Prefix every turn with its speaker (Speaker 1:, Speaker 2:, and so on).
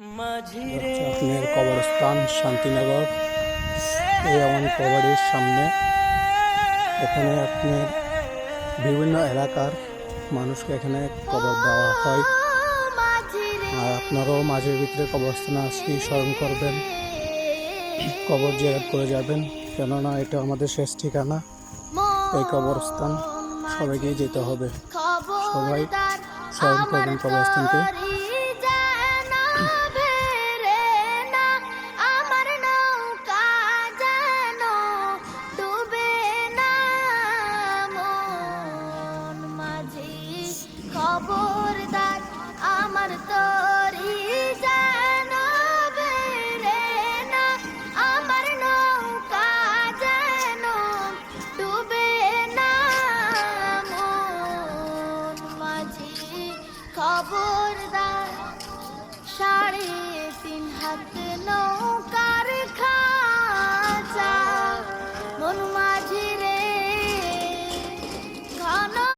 Speaker 1: হচ্ছে আপনার কবরস্থান শান্তিনগর, এই আমার কবরের সামনে। এখানে আপনার বিভিন্ন এলাকার মানুষকে এখানে কবর দেওয়া হয়। আর আপনারাও মাঝের ভিতরে কবরস্থানে আসি স্মরণ করবেন, কবর জিয়ারত করে যাবেন। কেননা এটা আমাদের শেষ ঠিকানা। এই কবরস্থান সবাইকেই যেতে হবে। সবাই স্মরণ করবেন কবরস্থানকে।
Speaker 2: খবরদার আমার তরি যেন বেরে না, আমার নৌকা যেন ডুবে না। মন মাঝি খবরদার সাড়ে তিন হাত নৌকার খাঁচা। মন